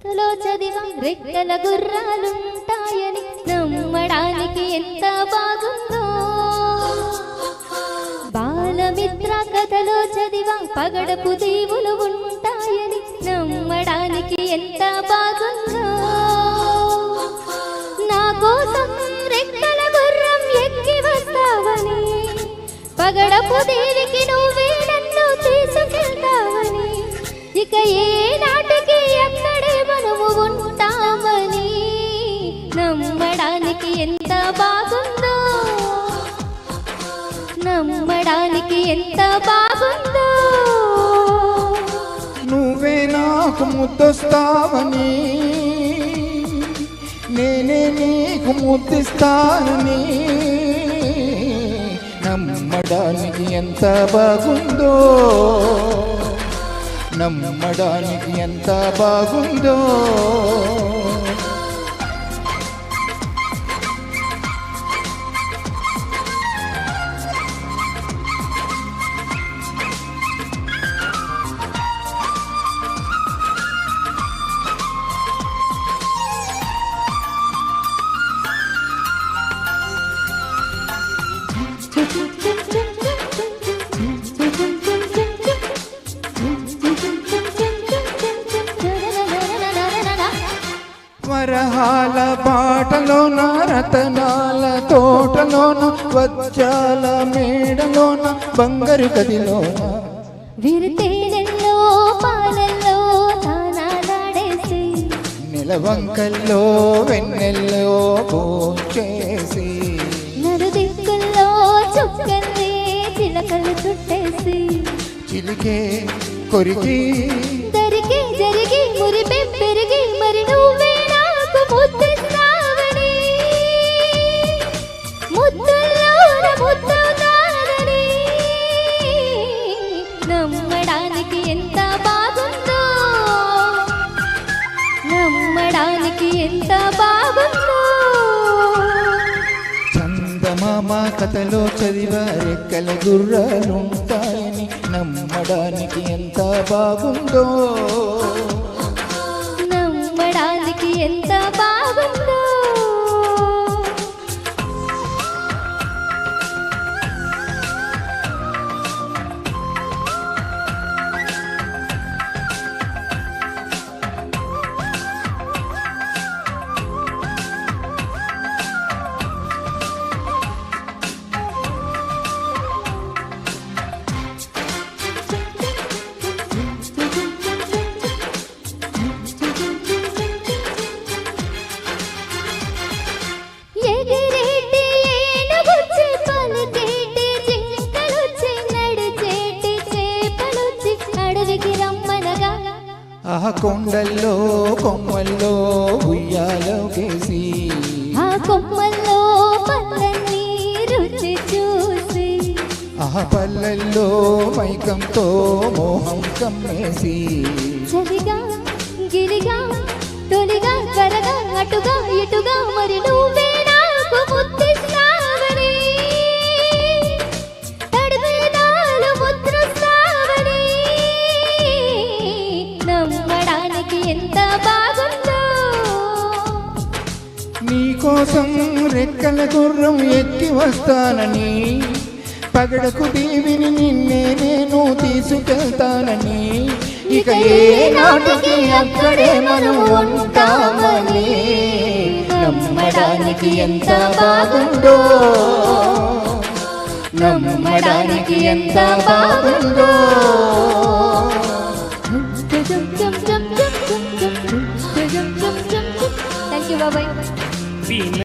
కథలో చదివా రెక్కల గుర్రాలుంటాయని నమ్మడానికి ఎంత బాగుందో. బాలమిత్ర కథలో చదివా పగడపు దేవులు ఉంటాయని నమ్మడానికి ఎంత బాగుందో. నా కోసం రెక్కల గుర్రం ఎక్కి వస్తావని పగడపు దేవి ఎంత బాగుందో. నువ్వే నాకు ముద్దొస్తావని. నేనే నీకు ముద్దిస్తానని. నమ్మడానికి ఎంత బాగుందో. నమ్మడానికి ఎంత బాగుందో. వరహాల బాటలోన రతనాల తోటలోన వజ్రాల మేడలోన బంగారు గదిలోన. విరితేనెల్లో పాలల్లో తానాలాడేసి నెలవంకల్లో వెన్నెల్లో భోంచేసి నలుదిక్కుల్లో చుక్కల్ని చిలకలు చుట్టేసి చిలికే కొరికి నమ్మడానికి ఎంత బాగుందో. చందమామ కథలో చదివ రెక్కల గుర్రాలుంటాయని నమ్మడానికి ఎంత బాగుందో. నమ్మడానికి ఎంత బాగుందో కొండల్లో కొమ్మల్లో ఉయ్యాలోకేసి ఆ కొమ్మల్లో రుచి చూసి. ఆ పల్లెల్లో మైకంతో మోహం కమ్మేసి. చలిగా గిలిగా తొలిగా త్వరగా అటుగా ఇటుగా మరి నువ్వే నీకోసం రెక్కల గుర్రం ఎక్కి వస్తానని పగడకు దేవిని నిన్నే నేను తీసుకెళ్తానని. ఇక ఏ నాటికి అక్కడే మనం ఉంటామని నమ్మడానికి ఎంత బాగుందో నమ్మడానికి ఎంత బాగుందో.